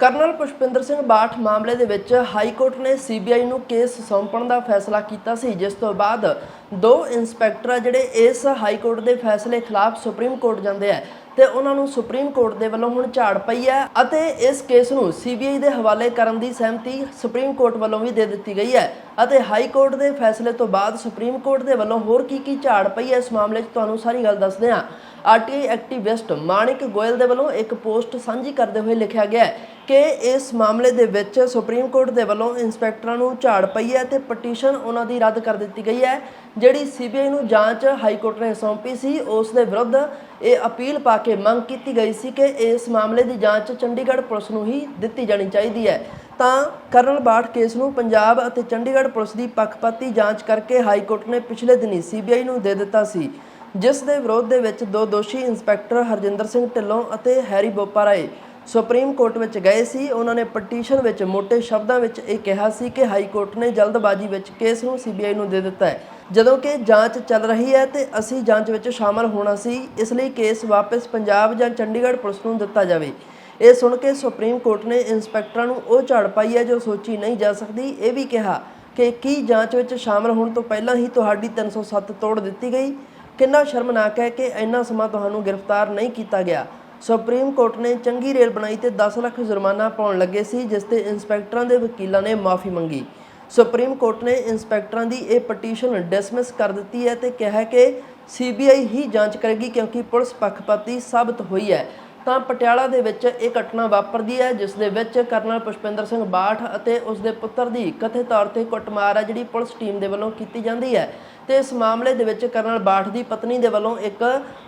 Colonel Pushpinder Singh Bath ਮਾਮਲੇ ਦੇ ਵਿੱਚ ਹਾਈ ਕੋਰਟ ਨੇ ਸੀਬੀਆਈ ਨੂੰ ਕੇਸ ਸੌਂਪਣ ਦਾ ਫੈਸਲਾ ਕੀਤਾ ਸੀ, ਜਿਸ ਤੋਂ ਬਾਅਦ ਦੋ ਇੰਸਪੈਕਟਰ ਆ ਜਿਹੜੇ ਇਸ ਹਾਈ ਕੋਰਟ ਦੇ ਫੈਸਲੇ ਖਿਲਾਫ ਸੁਪਰੀਮ ਕੋਰਟ ਜਾਂਦੇ ਆ ਤੇ ਉਹਨਾਂ ਨੂੰ ਸੁਪਰੀਮ ਕੋਰਟ ਦੇ ਵੱਲੋਂ ਹੁਣ ਝਾੜ ਪਈ ਹੈ ਅਤੇ ਇਸ ਕੇਸ ਨੂੰ ਸੀਬੀਆਈ ਦੇ ਹਵਾਲੇ ਕਰਨ ਦੀ ਸਹਿਮਤੀ ਸੁਪਰੀਮ ਕੋਰਟ ਵੱਲੋਂ ਵੀ ਦੇ ਦਿੱਤੀ ਗਈ ਹੈ ਅਤੇ ਹਾਈ ਕੋਰਟ ਦੇ ਫੈਸਲੇ ਤੋਂ ਬਾਅਦ ਸੁਪਰੀਮ ਕੋਰਟ ਦੇ ਵੱਲੋਂ ਹੋਰ ਕੀ ਕੀ ਝਾੜ ਪਈ ਹੈ ਇਸ ਮਾਮਲੇ 'ਚ ਤੁਹਾਨੂੰ ਸਾਰੀ ਗੱਲ ਦੱਸਦੇ ਹਾਂ। ਆਰਟੀਆਈ ਐਕਟਿਵਿਸਟ ਮਾਣਿਕ ਗੋਇਲ ਦੇ ਵੱਲੋਂ ਇੱਕ ਪੋਸਟ ਸਾਂਝੀ ਕਰਦੇ ਹੋਏ ਲਿਖਿਆ ਗਿਆ ਕਿ ਇਸ ਮਾਮਲੇ ਦੇ ਵਿੱਚ ਸੁਪਰੀਮ ਕੋਰਟ ਦੇ ਵੱਲੋਂ ਇੰਸਪੈਕਟਰਾਂ ਨੂੰ ਝਾੜ ਪਈ ਹੈ ਤੇ ਪਟੀਸ਼ਨ ਉਹਨਾਂ ਦੀ ਰੱਦ ਕਰ ਦਿੱਤੀ ਗਈ ਹੈ। ਜਿਹੜੀ ਸੀਬੀਆਈ ਨੂੰ ਜਾਂਚ ਹਾਈ ਕੋਰਟ ਨੇ ਸੌਂਪੀ ਸੀ, ਉਸ ਦੇ ਵਿਰੁੱਧ ਇਹ ਅਪੀਲ ਪਾ ਕੇ ਮੰਗ ਕੀਤੀ ਗਈ ਸੀ ਕਿ ਇਸ ਮਾਮਲੇ ਦੀ ਜਾਂਚ ਚੰਡੀਗੜ੍ਹ ਪੁਲਿਸ ਨੂੰ ਹੀ ਦਿੱਤੀ ਜਾਣੀ ਚਾਹੀਦੀ ਹੈ। ਤਾਂ ਕਰਨਲ ਬਾਠ ਕੇਸ ਨੂੰ ਪੰਜਾਬ ਅਤੇ ਚੰਡੀਗੜ੍ਹ ਪੁਲਿਸ ਦੀ ਪੱਖਪਾਤੀ ਜਾਂਚ ਕਰਕੇ ਹਾਈ ਕੋਰਟ ਨੇ ਪਿਛਲੇ ਦਿਨੀ ਸੀਬੀਆਈ ਨੂੰ ਦੇ ਦਿੱਤਾ ਸੀ, ਜਿਸ ਦੇ ਵਿਰੋਧ ਦੇ ਵਿੱਚ ਦੋ ਦੋਸ਼ੀ ਇੰਸਪੈਕਟਰ ਹਰਜਿੰਦਰ ਸਿੰਘ ਢਿੱਲੋਂ ਅਤੇ Harry Bopa Rai supreme court ਵਿੱਚ ਗਏ ਸੀ। ਉਹਨਾਂ ਨੇ ਪਟੀਸ਼ਨ ਵਿੱਚ ਮੋٹے ਸ਼ਬਦਾਂ ਵਿੱਚ ਇਹ ਕਿਹਾ ਸੀ ਕਿ ਹਾਈ ਕੋਰਟ ਨੇ ਜਲਦਬਾਜ਼ੀ ਵਿੱਚ ਕੇਸ ਨੂੰ ਸੀਬੀਆਈ ਨੂੰ ਦੇ ਦਿੱਤਾ ਹੈ। ਜਦੋਂ ਕਿ ਜਾਂਚ ਚੱਲ ਰਹੀ ਹੈ ਤੇ ਅਸੀਂ ਜਾਂਚ ਵਿੱਚ ਸ਼ਾਮਲ ਹੋਣਾ ਸੀ, ਇਸ ਲਈ ਕੇਸ ਵਾਪਸ ਪੰਜਾਬ ਜਾਂ ਚੰਡੀਗੜ੍ਹ ਪੁਲਿਸ ਨੂੰ ਦਿੱਤਾ ਜਾਵੇ। ਇਹ ਸੁਣ ਕੇ ਸੁਪਰੀਮ ਕੋਰਟ ਨੇ ਇੰਸਪੈਕਟਰਾਂ ਨੂੰ ਉਹ ਝਾੜ ਪਾਈ ਹੈ ਜੋ ਸੋਚੀ ਨਹੀਂ ਜਾ ਸਕਦੀ। ਇਹ ਵੀ ਕਿਹਾ ਕਿ ਕੀ ਜਾਂਚ ਵਿੱਚ ਸ਼ਾਮਲ ਹੋਣ ਤੋਂ ਪਹਿਲਾਂ ਹੀ ਤੁਹਾਡੀ 307 ਤੋੜ ਦਿੱਤੀ ਗਈ। ਕਿੰਨਾ ਸ਼ਰਮਨਾਕ ਹੈ ਕਿ ਇੰਨਾ ਸਮਾਂ ਤੁਹਾਨੂੰ ਗ੍ਰਿਫਤਾਰ ਨਹੀਂ ਕੀਤਾ ਗਿਆ। ਸੁਪਰੀਮ ਕੋਰਟ ਨੇ ਚੰਗੀ ਰੇਲ ਬਣਾਈ ਤੇ 10 ਲੱਖ ਜੁਰਮਾਨਾ ਪਾਉਣ ਲੱਗੇ ਸੀ, ਜਿਸ ਤੇ ਇੰਸਪੈਕਟਰਾਂ ਦੇ ਵਕੀਲਾਂ ਨੇ ਮਾਫੀ ਮੰਗੀ। ਸੁਪਰੀਮ ਕੋਰਟ ਨੇ ਇੰਸਪੈਕਟਰਾਂ ਦੀ ਇਹ ਪਟੀਸ਼ਨ ਡਿਸਮਿਸ ਕਰ ਦਿੱਤੀ ਹੈ ਤੇ ਕਿਹਾ ਕਿ ਸੀਬੀਆਈ ਹੀ ਜਾਂਚ ਕਰੇਗੀ ਕਿਉਂਕਿ ਪੁਲਿਸ ਪੱਖਪਾਤੀ ਸਾਬਤ ਹੋਈ ਹੈ। ਤਾਂ ਪਟਿਆਲਾ ਦੇ ਵਿੱਚ ਇਹ ਘਟਨਾ ਵਾਪਰਦੀ ਹੈ, ਜਿਸ ਦੇ ਵਿੱਚ ਕਰਨਲ ਪੁਸ਼ਪਿੰਦਰ ਸਿੰਘ ਬਾਠ ਅਤੇ ਉਸ ਦੇ ਪੁੱਤਰ ਦੀ ਕਥਿਤ ਤੌਰ ਤੇ ਕੁੱਟਮਾਰ ਹੈ, ਜਿਹੜੀ ਪੁਲਿਸ ਟੀਮ ਦੇ ਵੱਲੋਂ ਕੀਤੀ ਜਾਂਦੀ ਹੈ। ਤੇ ਇਸ ਮਾਮਲੇ ਦੇ ਵਿੱਚ ਕਰਨਲ ਬਾਠ ਦੀ ਪਤਨੀ ਦੇ ਵੱਲੋਂ ਇੱਕ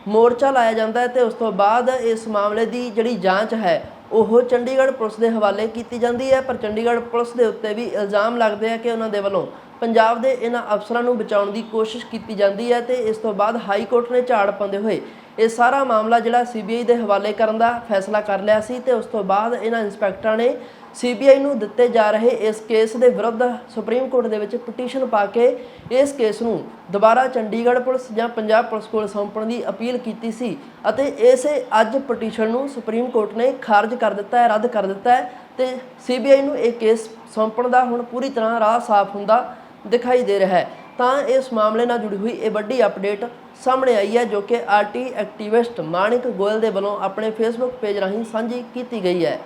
ਮੋਰਚਾ ਲਾਇਆ ਜਾਂਦਾ ਹੈ ਤੇ ਉਸ ਤੋਂ ਬਾਅਦ ਇਸ ਮਾਮਲੇ ਦੀ ਜਿਹੜੀ ਜਾਂਚ ਹੈ ਉਹ ਚੰਡੀਗੜ੍ਹ ਪੁਲਿਸ ਦੇ ਹਵਾਲੇ ਕੀਤੀ ਜਾਂਦੀ ਹੈ, ਪਰ ਚੰਡੀਗੜ੍ਹ ਪੁਲਿਸ ਦੇ ਉੱਤੇ ਵੀ ਇਲਜ਼ਾਮ ਲੱਗਦੇ ਆ ਕਿ ਉਹਨਾਂ ਦੇ ਵੱਲੋਂ ਪੰਜਾਬ ਦੇ ਇਹਨਾਂ ਅਫਸਰਾਂ ਨੂੰ ਬਚਾਉਣ ਦੀ ਕੋਸ਼ਿਸ਼ ਕੀਤੀ ਜਾਂਦੀ ਹੈ ਤੇ ਇਸ ਤੋਂ ਬਾਅਦ ਹਾਈ ਕੋਰਟ ਨੇ ਝਾੜ ਪਾਉਂਦੇ ਹੋਏ ਇਹ ਸਾਰਾ ਮਾਮਲਾ ਜਿਹੜਾ ਸੀਬੀਆਈ ਦੇ ਹਵਾਲੇ ਕਰਨ ਦਾ ਫੈਸਲਾ ਕਰ ਲਿਆ ਸੀ ਤੇ ਉਸ ਤੋਂ ਬਾਅਦ ਇਹਨਾਂ ਇੰਸਪੈਕਟਰਾਂ ਨੇ ਸੀਬੀਆਈ ਨੂੰ ਦਿੱਤੇ ਜਾ ਰਹੇ ਇਸ ਕੇਸ ਦੇ ਵਿਰੁੱਧ ਸੁਪਰੀਮ ਕੋਰਟ ਦੇ ਵਿੱਚ ਪਟੀਸ਼ਨ ਪਾ ਕੇ ਇਸ ਕੇਸ ਨੂੰ ਦੁਬਾਰਾ ਚੰਡੀਗੜ੍ਹ ਪੁਲਿਸ ਜਾਂ ਪੰਜਾਬ ਪੁਲਿਸ ਕੋਲ ਸੌਂਪਣ ਦੀ ਅਪੀਲ ਕੀਤੀ ਸੀ ਅਤੇ ਇਸੇ ਅੱਜ ਪਟੀਸ਼ਨ ਨੂੰ ਸੁਪਰੀਮ ਕੋਰਟ ਨੇ ਖਾਰਜ ਕਰ ਦਿੱਤਾ ਹੈ, ਰੱਦ ਕਰ ਦਿੱਤਾ ਹੈ ਤੇ ਸੀਬੀਆਈ ਨੂੰ ਇਹ ਕੇਸ ਸੌਂਪਣ ਦਾ ਹੁਣ ਪੂਰੀ ਤਰ੍ਹਾਂ ਰਾਹ ਸਾਫ਼ ਹੁੰਦਾ ਦਿਖਾਈ ਦੇ ਰਿਹਾ ਹੈ। ਤਾਂ ਇਸ ਮਾਮਲੇ ਨਾਲ ਜੁੜੀ ਹੋਈ ਇਹ ਵੱਡੀ ਅਪਡੇਟ ਸਾਹਮਣੇ ਆਈ ਹੈ, ਜੋ ਕਿ ਆਰਟੀ ਐਕਟਿਵਿਸਟ ਮਾਣਿਕ ਗੋਇਲ ਦੇ ਵੱਲੋਂ ਆਪਣੇ ਫੇਸਬੁੱਕ ਪੇਜ ਰਾਹੀਂ ਸਾਂਝੀ ਕੀਤੀ ਗਈ ਹੈ।